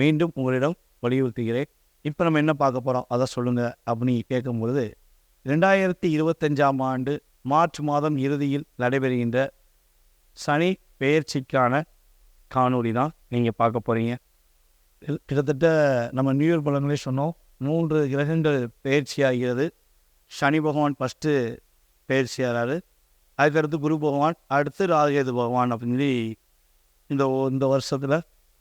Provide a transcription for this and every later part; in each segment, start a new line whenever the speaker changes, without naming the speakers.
மீண்டும் உங்களிடம் வலியுறுத்துகிறேன். இப்போ நம்ம என்ன பார்க்க போகிறோம் அதை சொல்லுங்கள் அப்படின்னு கேட்கும் பொழுது ரெண்டாயிரத்தி இருபத்தஞ்சாம் ஆண்டு மார்ச் மாதம் இறுதியில் நடைபெறுகின்ற சனி பெயர்ச்சிக்கான காணொலி தான் நீங்கள் பார்க்க போகிறீங்க கிட்டத்தட்ட நம்ம நியூ இயர் பலங்களே சொன்னோம். மூன்று கிரகங்கள் பெயர்ச்சியாகிறது. சனி பகவான் ஃபஸ்ட்டு பெயர்ச்சி ஆகிறாரு அதுக்கடுத்து குரு பகவான் அடுத்து ராகேது பகவான் அப்படின்னு சொல்லி இந்த இந்த வருஷத்தில்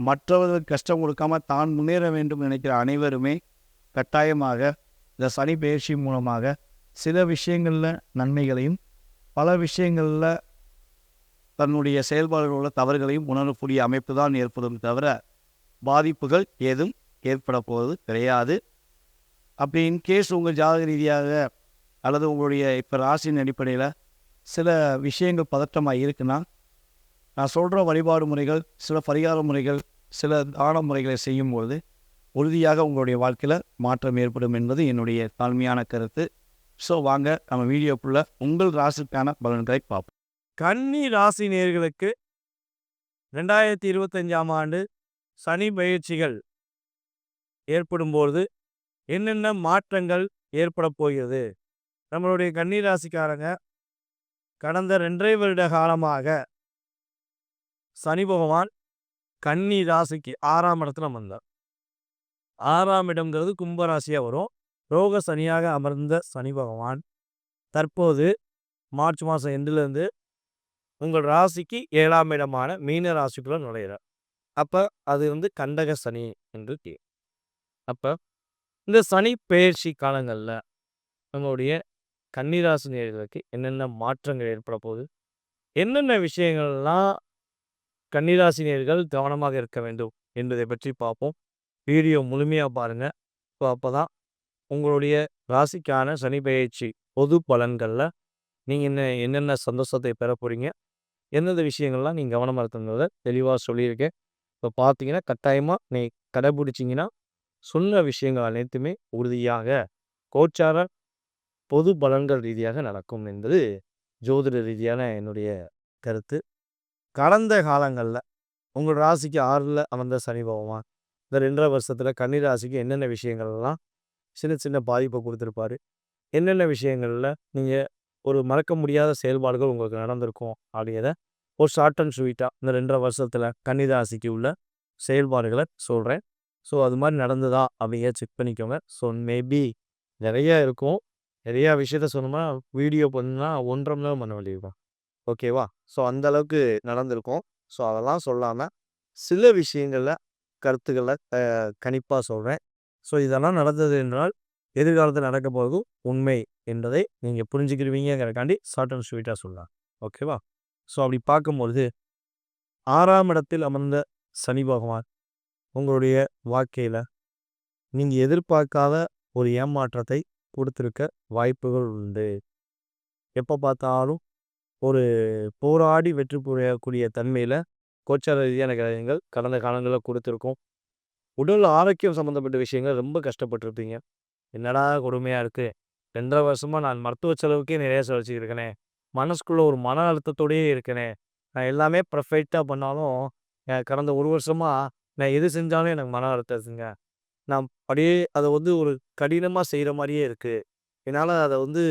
மற்றவர்களுக்கு கஷ்டம் கொடுக்காம தான் முன்னேற வேண்டும் நினைக்கிற அனைவருமே கட்டாயமாக இந்த சனி பயிற்சி மூலமாக சில விஷயங்களில் நன்மைகளையும் பல விஷயங்களில் தன்னுடைய செயல்பாடுகள் உள்ள தவறுகளையும் உணரக்கூடிய அமைப்பு தான் ஏற்படும் தவிர பாதிப்புகள் ஏதும் ஏற்பட போவது கிடையாது. அப்படி இன்கேஸ் உங்கள் ஜாதக ரீதியாக அல்லது உங்களுடைய இப்போ ராசியின் அடிப்படையில் சில விஷயங்கள் பதற்றமாக இருக்குன்னா நான் சொல்கிற வழிபாடு முறைகள் சில பரிகார முறைகள் சில தான முறைகளை செய்யும்போது உறுதியாக உங்களுடைய வாழ்க்கையில் மாற்றம் ஏற்படும் என்பது என்னுடைய தாழ்மையான கருத்து. ஸோ வாங்க நம்ம வீடியோக்குள்ள உங்கள் ராசிக்கான பலன்களை பார்ப்போம்.
கன்னி ராசி நேர்களுக்கு ரெண்டாயிரத்தி இருபத்தஞ்சாம் ஆண்டு சனி பயிற்சிகள் ஏற்படும்போது என்னென்ன மாற்றங்கள் ஏற்பட போகிறது? நம்மளுடைய கன்னி ராசிக்காரங்க கடந்த ரெண்டரை வருட காலமாக சனி பகவான் கன்னி ராசிக்கு ஆறாம் இடத்துல அமர்ந்தார். ஆறாம் இடம்ங்கிறது கும்பராசியாக வரும். ரோக சனியாக அமர்ந்த சனி பகவான். தற்போது மார்ச் மாதம் எண்டுலேருந்து உங்கள் ராசிக்கு ஏழாம் இடமான மீன ராசிக்குள்ளே நுழையிறார். அப்போ அது வந்து கண்டக சனி என்று கே அப்போ இந்த சனி பெயர்ச்சி காலங்களில் நம்மளுடைய கன்னிராசி நேர்களுக்கு என்னென்ன மாற்றங்கள் ஏற்பட போகுது? என்னென்ன விஷயங்கள்லாம் கன்னிராசினியர்கள் கவனமாக இருக்க வேண்டும் என்பதை பற்றி பார்ப்போம். வீடியோ முழுமையாக பாருங்கள் ஸோ அப்போ தான் உங்களுடைய ராசிக்கான சனி பயிற்சி பொது பலன்களில் நீங்கள் என்ன என்னென்ன சந்தோஷத்தை பெற போகிறீங்க எந்தெந்த விஷயங்கள்லாம் நீங்கள் கவனமாக இருக்கிறத தெளிவாக சொல்லியிருக்கேன். இப்போ பார்த்தீங்கன்னா கட்டாயமாக நீ கடைபிடிச்சிங்கன்னா சொன்ன விஷயங்கள் அனைத்துமே உறுதியாக கோச்சார பொது பலன்கள் ரீதியாக நடக்கும் என்பது ஜோதிட ரீதியான என்னுடைய கருத்து. கடந்த காலங்களில் உங்கள் ராசிக்கு ஆறில் அமர்ந்த சனி பகவான் இந்த ரெண்டரை வருஷத்தில் கன்னி ராசிக்கு என்னென்ன விஷயங்கள்லாம் சின்ன சின்ன பாதிப்பை கொடுத்துருப்பாரு? என்னென்ன விஷயங்களில் நீங்கள் ஒரு மறக்க முடியாத செயல்பாடுகள் உங்களுக்கு நடந்திருக்கும் அப்படிங்கிறத ஒரு ஷார்ட் அண்ட் ஸ்வீட்டாக இந்த ரெண்டரை வருஷத்தில் கன்னி ராசிக்கு உள்ள செயல்பாடுகளை சொல்கிறேன் ஸோ அது மாதிரி நடந்ததா அப்படிங்கிற செக் பண்ணிக்கோங்க. ஸோ மேபி நிறையா இருக்கும். நிறையா விஷயத்த சொன்னோம்னா வீடியோ பண்ணால் ஒன்றரை மணி நேரம் பண்ண வேண்டியிருக்கும் ஓகேவா ஸோ அந்த அளவுக்கு நடந்திருக்கும். ஸோ அதெல்லாம் சொல்லாமல் சில விஷயங்களில் கருத்துக்களை கணிப்பாக சொல்கிறேன் ஸோ இதெல்லாம் நடந்தது என்றால் எதிர்காலத்தில் நடக்க போகும் உண்மை என்பதை நீங்கள் புரிஞ்சுக்கிடுவீங்கிறக்காண்டி ஷார்ட் அண்ட் ஸ்வீட்டாக சொல்லலாம். ஓகேவா? ஸோ அப்படி பார்க்கும்பொழுது ஆறாம் இடத்தில் அமர்ந்த சனி பகவான் உங்களுடைய வாழ்க்கையில் நீங்கள் எதிர்பார்க்காத ஒரு ஏமாற்றத்தை கொடுத்துருக்க வாய்ப்புகள் உண்டு. எப்போ பார்த்தாலும் ஒரு போராடி வெற்றி புரியக்கூடிய தன்மையில் கோச்சார ரீதியான கிரகங்கள் கடந்த காலங்களில் கொடுத்துருக்கோம். உடல் ஆரோக்கியம் சம்மந்தப்பட்ட விஷயங்கள் ரொம்ப கஷ்டப்பட்டிருப்பீங்க. என்னடா கொடுமையாக இருக்குது ரெண்டரை வருஷமாக நான் மருத்துவ செலவுக்கே நிறைய செலவச்சிருக்கேனே மனசுக்குள்ள ஒரு மன அழுத்தத்தோடயே இருக்கேனே. நான் எல்லாமே பர்ஃபெக்டாக பண்ணாலும் கடந்த ஒரு வருஷமாக நான் எது செஞ்சாலும் எனக்கு மன அழுத்தத்துங்க. நான் அப்படியே அதை வந்து ஒரு கடினமாக செய்கிற மாதிரியே இருக்குது என்னால் அதை வந்து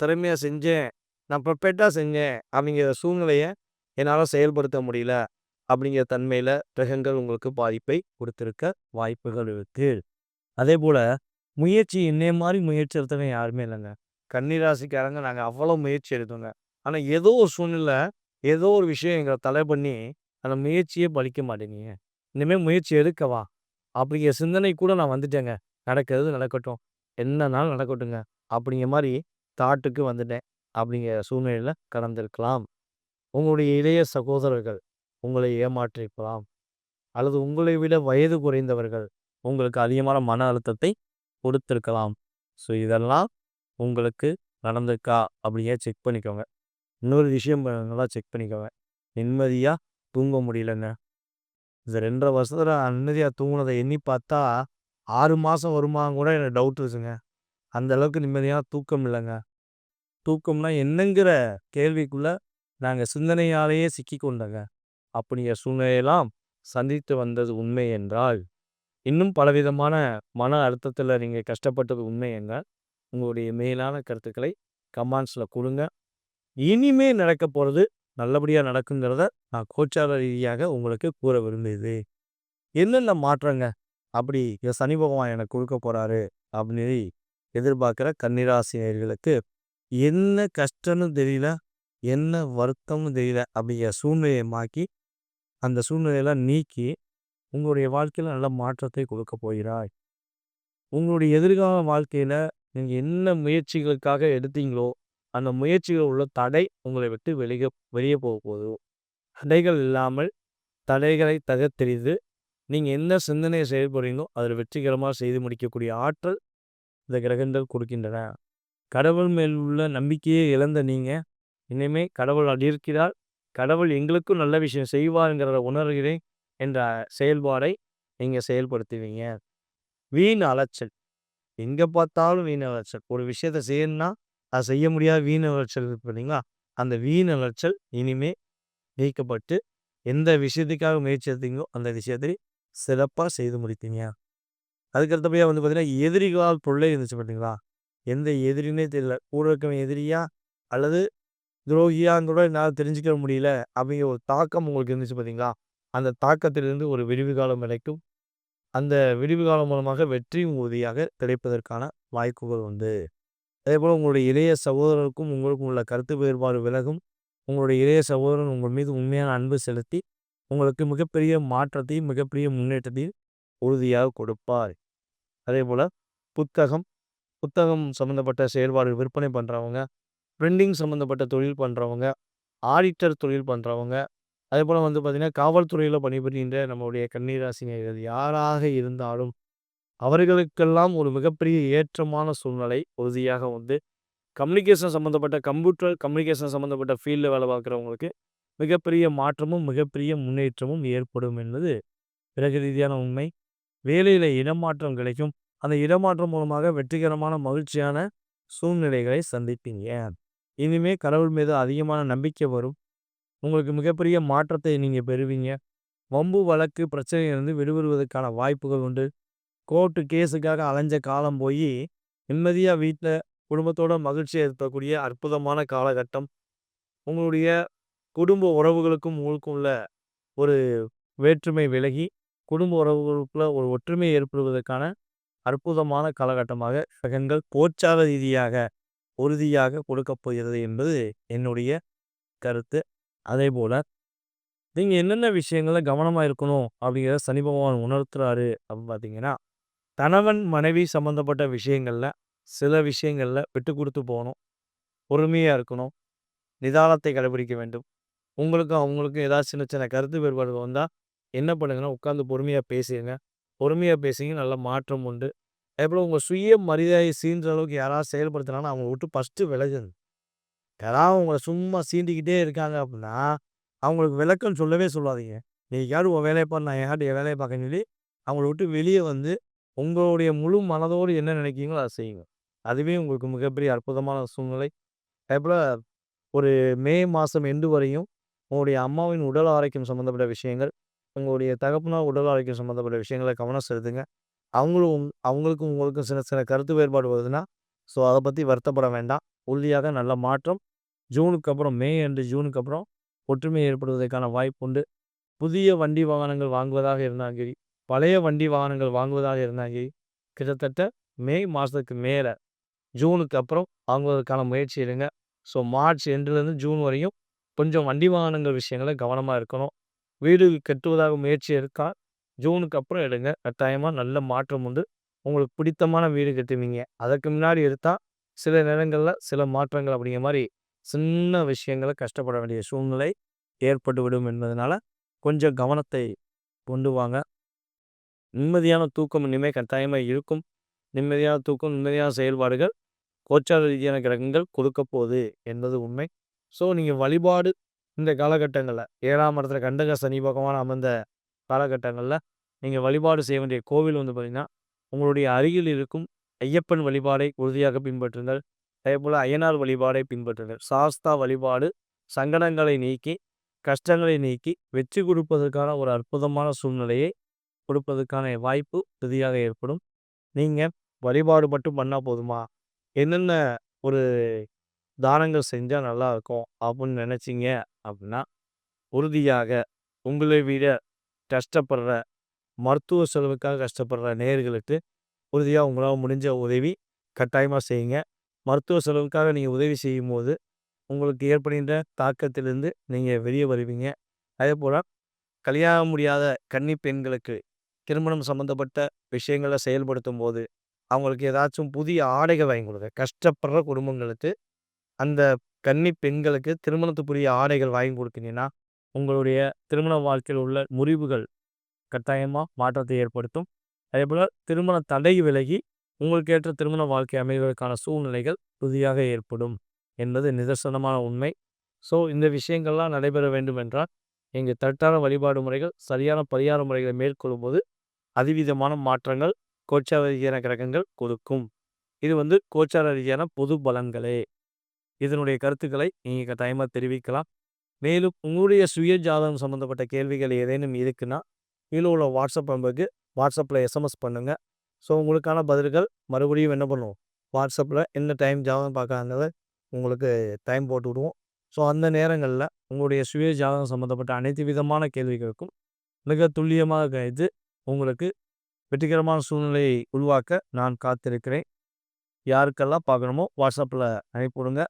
திறமையாக செஞ்சேன். நான் பர்ஃபெக்டாக செஞ்சேன். அப்படிங்கிற சூழ்நிலையை என்னால் செயல்படுத்த முடியல. அப்படிங்கிற தன்மையில் கிரகங்கள் உங்களுக்கு பாதிப்பை கொடுத்துருக்க வாய்ப்புகள் இருக்கு. அதே போல் முயற்சி என்னைய மாதிரி முயற்சி எடுத்தவங்க யாருமே இல்லைங்க. கன்னிராசிக்காரங்க நாங்கள் அவ்வளோ முயற்சி எடுத்தோங்க. ஆனால் ஏதோ ஒரு சூழ்நிலை ஏதோ ஒரு விஷயம் எங்களை தலை பண்ணி அந்த முயற்சியே பலிக்க மாட்டேங்க இனிமேல் முயற்சி எடுக்கவா? அப்படிங்கிற சிந்தனை கூட நான் வந்துட்டேங்க. நடக்கிறது நடக்கட்டும். என்னன்னாலும் நடக்கட்டுங்க. அப்படிங்கிற மாதிரி தாட்டுக்கு வந்துட்டேன். அப்படிங்கிற சூழ்நிலையில் கடந்திருக்கலாம். உங்களுடைய இளைய சகோதரர்கள் உங்களை ஏமாற்றிருக்கலாம் அல்லது உங்களை விட வயது குறைந்தவர்கள் உங்களுக்கு அதிகமான மன அழுத்தத்தை கொடுத்துருக்கலாம். ஸோ இதெல்லாம் உங்களுக்கு நடந்திருக்கா அப்படியே செக் பண்ணிக்கோங்க. இன்னொரு விஷயம் நல்லா செக் பண்ணிக்கோங்க. நிம்மதியாக தூங்க முடியலங்க. இந்த ரெண்டரை வருஷத்தில் நிம்மதியாக தூங்குனதை எண்ணி பார்த்தா ஆறு மாதம் வருமான்னு கூட எனக்கு டவுட் இருக்குங்க. அந்த அளவுக்கு நிம்மதியாக தூக்கம் இல்லைங்க. தூக்கம்னா என்னங்கிற கேள்விக்குள்ள நாங்கள் சிந்தனையாலேயே சிக்கி கொண்டங்க. அப்படிய சூழ்நிலையெல்லாம் சந்தித்து வந்தது உண்மை என்றால் இன்னும் பலவிதமான மன அழுத்தத்தில் நீங்கள் கஷ்டப்பட்டது உண்மை என்றால் உங்களுடைய மேலான கருத்துக்களை கமெண்ட்ஸில் கொடுங்க. இனிமே நடக்க போகிறது நல்லபடியாக நடக்குங்கிறத நான் கோச்சார ரீதியாக உங்களுக்கு கூற விரும்புது என்னென்ன மாற்றங்க? அப்படி சனி பகவான் எனக்கு கொடுக்க போகிறாரு அப்படின்னு எதிர்பார்க்குற கன்னிராசினியர்களுக்கு என்ன கஷ்டம்னு தெரியல என்ன வருத்தம்னு தெரியல அப்படிங்கிற சூழ்நிலையை மாக்கி அந்த சூழ்நிலையெல்லாம் நீக்கி உங்களுடைய வாழ்க்கையில் நல்ல மாற்றத்தை கொடுக்க போகிறாய். உங்களுடைய எதிர்கால வாழ்க்கையில் நீங்கள் என்ன முயற்சிகளுக்காக எடுத்தீங்களோ அந்த முயற்சிகள் உள்ள தடை உங்களை விட்டு வெளியே வெளியே போக போகுது. தடைகள் இல்லாமல் தடைகளை தகர்த்தெறிந்து நீங்கள் என்ன சிந்தனையை செயல்படுறீங்களோ அதில் வெற்றிகரமாக செய்து முடிக்கக்கூடிய ஆற்றல் இந்த கிரகங்கள் கொடுக்கின்றன. கடவுள் மேல் உள்ள நம்பிக்கையை இழந்த நீங்கள் இனிமே கடவுள் அது இருக்கிறார் கடவுள் எங்களுக்கும் நல்ல விஷயம் செய்வாருங்கிறத உணர்கிறேன் என்ற செயல்பாடை நீங்கள் செயல்படுத்துவீங்க. வீண் அலைச்சல். எங்கே பார்த்தாலும் வீண் அலைச்சல். ஒரு விஷயத்தை செய்யணும்னா அதை செய்ய முடியாத வீண் அலைச்சல் இருக்கு பார்த்தீங்களா? அந்த வீண் அலைச்சல் இனிமே நீக்கப்பட்டு எந்த விஷயத்துக்காக முயற்சி எடுத்தீங்களோ அந்த விஷயத்தை சிறப்பாக செய்து முடித்தீங்க. அதுக்கடுத்தபடியாக வந்து பார்த்தீங்கன்னா எதிரிகளால் தொல்லை இருந்துச்சு பார்த்தீங்களா? எந்த எதிரினே தெரியல. கூட இருக்கவன் எதிரியா? அல்லது துரோகியான்னு கூட என்னால் தெரிஞ்சுக்க முடியல. அப்படிங்கிற ஒரு தாக்கம் உங்களுக்கு இருந்துச்சு பார்த்தீங்களா அந்த தாக்கத்திலிருந்து ஒரு விரிவு காலம் கிடைக்கும் அந்த விரிவு காலம் மூலமாக வெற்றியும் உறுதியாக கிடைப்பதற்கான வாய்ப்புகள் உண்டு. அதே போல் உங்களுடைய இளைய சகோதரருக்கும் உங்களுக்கும் உள்ள கருத்து வேறுபாடு விலகும். உங்களுடைய இளைய சகோதரன் உங்கள் மீது உண்மையான அன்பு செலுத்தி உங்களுக்கு மிகப்பெரிய மாற்றத்தையும் மிகப்பெரிய முன்னேற்றத்தையும் உறுதியாக கொடுப்பார். அதே போல் புத்தகம் புத்தகம் சம்மந்தப்பட்ட செயல்பாடு விற்பனை பண்ணுறவங்க பிரிண்டிங் சம்மந்தப்பட்ட தொழில் பண்ணுறவங்க ஆடிட்டர் தொழில் பண்ணுறவங்க அதே போல் வந்து பார்த்திங்கன்னா காவல்துறையில் பணிபுரிகின்ற நம்மளுடைய கன்னிராசினியர்கள் யாராக இருந்தாலும் அவர்களுக்கெல்லாம் ஒரு மிகப்பெரிய ஏற்றமான சூழ்நிலை உறுதியாக வந்து கம்யூனிகேஷன் சம்மந்தப்பட்ட கம்ப்யூட்டர் கம்யூனிகேஷன் சம்மந்தப்பட்ட ஃபீல்டில் வேலை பார்க்குறவங்களுக்கு மிகப்பெரிய மாற்றமும் மிகப்பெரிய முன்னேற்றமும் ஏற்படும் என்பது பிறகு ரீதியான உண்மை. வேலையில் இடமாற்றம் கிடைக்கும். அந்த இடமாற்றம் மூலமாக வெற்றிகரமான மகிழ்ச்சியான சூழ்நிலைகளை சந்திப்பீங்க. இனிமே கடவுள் மீது அதிகமான நம்பிக்கை வரும். உங்களுக்கு மிகப்பெரிய மாற்றத்தை நீங்கள் பெறுவீங்க. வம்பு வழக்கு பிரச்சனையிலிருந்து விடுபடுவதற்கான வாய்ப்புகள் உண்டு. கோர்ட்டு கேஸுக்காக அலைஞ்ச காலம் போய் நிம்மதியாக வீட்டில் குடும்பத்தோட மகிழ்ச்சியை இருக்கக்கூடிய அற்புதமான காலகட்டம். உங்களுடைய குடும்ப உறவுகளுக்கும் உங்களுக்கும் உள்ள ஒரு வேற்றுமை விலகி குடும்ப உறவுகளுக்குள்ள ஒரு ஒற்றுமை ஏற்படுவதற்கான அற்புதமான காலகட்டமாக கிரகங்கள் கோச்சார ரீதியாக உறுதியாக கொடுக்கப் போகிறது என்பது என்னுடைய கருத்து. அதே போல் நீங்கள் என்னென்ன விஷயங்களில் கவனமாக இருக்கணும் அப்படிங்கிறத சனி பகவான் உணர்த்துறாரு அப்படின்னு பார்த்தீங்கன்னா கணவன் மனைவி சம்மந்தப்பட்ட விஷயங்களில் சில விஷயங்களில் விட்டு கொடுத்து போகணும். பொறுமையாக இருக்கணும். நிதானத்தை கடைபிடிக்க வேண்டும். உங்களுக்கும் அவங்களுக்கும் ஏதாவது சின்ன சின்ன கருத்து வேறுபாடு வந்தால் என்ன பண்ணுங்கன்னா உட்காந்து பொறுமையாக பேசுங்க. பொறுமையாக பேசுங்க நல்ல மாற்றம் உண்டு. அதேபோல் உங்கள் சுய மரியாதையை சீன்ற அளவுக்கு யாராவது செயல்படுத்தினாலும் அவங்கள விட்டு ஃபஸ்ட்டு விலகுது யாராவது உங்களை சும்மா சீண்டிக்கிட்டே இருக்காங்க அப்படின்னா அவங்களுக்கு விளக்கம் சொல்லவே சொல்லாதீங்க. நீங்கள் யாரும் உன் வேலையை பாரு நான் யார்ட்டு என் வேலையை பார்க்கன்னு சொல்லி அவங்கள விட்டு வெளியே வந்து உங்களுடைய முழு மனதோடு என்ன நினைக்கிறீங்களோ அதை செய்யுங்க. அதுவே உங்களுக்கு மிகப்பெரிய அற்புதமான சூழ்நிலை. அதேபோல் ஒரு மே மாதம் எண்டு வரையும் உங்களுடைய அம்மாவின் உடல் ஆரோக்கியம் சம்மந்தப்பட்ட விஷயங்கள் உங்களுடைய தகப்பனார் உடல் ஆரோக்கியம் சம்மந்தப்பட்ட விஷயங்களை கவனம் செலுத்துங்க. அவங்களும் உங்- அவங்களுக்கும் உங்களுக்கும் சின்ன சின்ன கருத்து வேறுபாடு வருதுன்னா ஸோ அதை பற்றி வருத்தப்பட வேண்டாம். உறுதியாக நல்ல மாற்றம். ஜூனுக்கு அப்புறம் மே அண்டு ஜூனுக்கு அப்புறம் ஒற்றுமை ஏற்படுவதற்கான வாய்ப்பு உண்டு. புதிய வண்டி வாகனங்கள் வாங்குவதாக இருந்தாலும் சரி பழைய வண்டி வாகனங்கள் வாங்குவதாக இருந்தாலும் சரி கிட்டத்தட்ட மே மாதத்துக்கு மேலே ஜூனுக்கு அப்புறம் வாங்குவதற்கான முயற்சி எடுங்க. ஸோ மார்ச் எண்டுலேருந்து ஜூன் வரையும் கொஞ்சம் வண்டி வாகனங்கள் விஷயங்களை கவனமாக இருக்கணும். வீடு கட்டுவதாக முயற்சி இருக்கா ஜூனுக்கு அப்புறம் எடுங்க. கட்டாயமாக நல்ல மாற்றம் உண்டு. உங்களுக்கு பிடித்தமான வீடு கட்டுவீங்க. அதற்கு முன்னாடி எடுத்தால் சில நேரங்களில் சில மாற்றங்கள் அப்படிங்கிற மாதிரி சின்ன விஷயங்களை கஷ்டப்பட வேண்டிய சூழ்நிலை ஏற்பட்டு விடும் என்பதனால கொஞ்சம் கவனத்தை கொண்டு வாங்க. நிம்மதியான தூக்கம் இனிமேல் கட்டாயமாக இருக்கும். நிம்மதியான தூக்கம் நிம்மதியான செயல்பாடுகள் கோச்சார ரீதியான கிரகங்கள் கொடுக்க போகுது என்பது உண்மை. ஸோ நீங்கள் வழிபாடு இந்த காலகட்டங்களில் ஏழாம் இடத்துல கண்டக சனி பகவான் அமர்ந்த காலகட்டங்களில் நீங்கள் வழிபாடு செய்ய வேண்டிய கோவில் வந்து பார்த்திங்கன்னா உங்களுடைய அருகில் இருக்கும் ஐயப்பன் வழிபாடை உறுதியாக பின்பற்றுங்கள். அதே போல் அய்யனார் வழிபாடை பின்பற்றுங்கள். சாஸ்தா வழிபாடு சங்கடங்களை நீக்கி கஷ்டங்களை நீக்கி வெற்றி கொடுப்பதற்கான ஒரு அற்புதமான சூழ்நிலையை கொடுப்பதற்கான வாய்ப்பு உறுதியாக ஏற்படும். நீங்கள் வழிபாடு மட்டும் பண்ணால் போதுமா? என்னென்ன ஒரு தானங்கள் செஞ்சால் நல்லா இருக்கும் அப்படின்னு நினச்சிங்க அப்படின்னா உறுதியாக உங்களை விட கஷ்டப்படுற மருத்துவ செலவுக்காக கஷ்டப்படுற நேர்களுக்கு உறுதியாக உங்களால் முடிஞ்ச உதவி கட்டாயமாக செய்யுங்க. மருத்துவ செலவுக்காக நீங்கள் உதவி செய்யும்போது உங்களுக்கு ஏற்படுகின்ற தாக்கத்திலிருந்து நீங்கள் வெளியே வருவீங்க. அதே போல் கல்யாண முடியாத கன்னி பெண்களுக்கு திருமணம் சம்மந்தப்பட்ட விஷயங்களை செயல்படுத்தும் போது அவங்களுக்கு ஏதாச்சும் புதிய ஆடைகள் வாங்கி கொடுங்க. கஷ்டப்படுற குடும்பங்களுக்கு அந்த கன்னி பெண்களுக்கு திருமணத்துக்குரிய ஆடைகள் வாங்கி கொடுத்தீங்கன்னா உங்களுடைய திருமண வாழ்க்கையில் உள்ள முறிவுகள் கட்டாயமாக மாற்றத்தை ஏற்படுத்தும். அதே போல் திருமண தடை விலகி உங்களுக்கு ஏற்ற திருமண வாழ்க்கை அமைவதற்கான சூழ்நிலைகள் புதியாக ஏற்படும் என்பது நிதர்சனமான உண்மை. ஸோ இந்த விஷயங்கள்லாம் நடைபெற வேண்டும் என்றால் எங்கள் தட்டான வழிபாடு முறைகள் சரியான பரிகார முறைகளை மேற்கொள்ளும்போது அதிவிதமான மாற்றங்கள் கோச்சார ரீதியான கிரகங்கள் கொடுக்கும். இது வந்து கோச்சார ரீதியான பொது பலன்களே. இதனுடைய கருத்துக்களை நீங்கள் தயமாக தெரிவிக்கலாம். மேலும் உங்களுடைய சுய ஜாதகம் சம்மந்தப்பட்ட கேள்விகள் ஏதேனும் இருக்குன்னா கீழே உள்ள வாட்ஸ்அப் நம்பருக்கு வாட்ஸ்அப்பில் எஸ்எம்எஸ் பண்ணுங்கள் ஸோ உங்களுக்கான பதில்கள் மறுபடியும் என்ன பண்ணுவோம்? வாட்ஸ்அப்பில் என்ன டைம் ஜாதகம் பார்க்காததை உங்களுக்கு டைம் போட்டு விடுவோம். ஸோ அந்த நேரங்களில் உங்களுடைய சுய ஜாதகம் சம்மந்தப்பட்ட அனைத்து விதமான கேள்விகளுக்கும் மிக துல்லியமாக கழித்து உங்களுக்கு வெற்றிகரமான சூழ்நிலையை உருவாக்க நான் காத்திருக்கிறேன். யாருக்கெல்லாம் பார்க்கணுமோ வாட்ஸ்அப்பில் அனுப்பிவிடுங்க.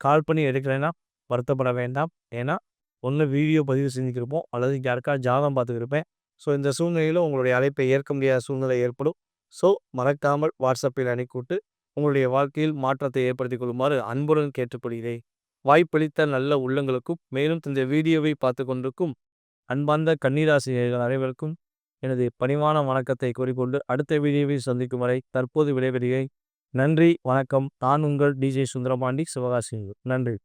கால் பண்ணி எடுக்கலைன்னா வருத்தப்பட வேண்டாம். ஏன்னா ஒன்று வீடியோ பதிவு செஞ்சுக்கிருப்போம். அல்லது யாருக்கா ஜாதகம் பார்த்துக்கிருப்பேன். ஸோ இந்த சூழ்நிலையில் உங்களுடைய அழைப்பை ஏற்க முடியாத சூழ்நிலை ஏற்படும். ஸோ மறக்காமல் வாட்ஸ்அப்பில் அனுப்பிவிட்டு உங்களுடைய வாழ்க்கையில் மாற்றத்தை ஏற்படுத்திக் கொள்ளுமாறு அன்புடன் கேட்டுக்கொள்கிறேன். வாய்ப்பளித்த நல்ல உள்ளங்களுக்கும் மேலும் இந்த வீடியோவை பார்த்து கொண்டிருக்கும் அன்பார்ந்த கண்ணீராசிரியர்கள் அனைவருக்கும் எனது பணிவான வணக்கத்தை கூறிக்கொண்டு அடுத்த வீடியோவை சந்திக்கும் வரை தற்போது விடைபெறுகிறேன். நன்றி வணக்கம். நான் உங்கள் டிஜே சுந்தரபாண்டி சிவகாசிங்கு நன்றி.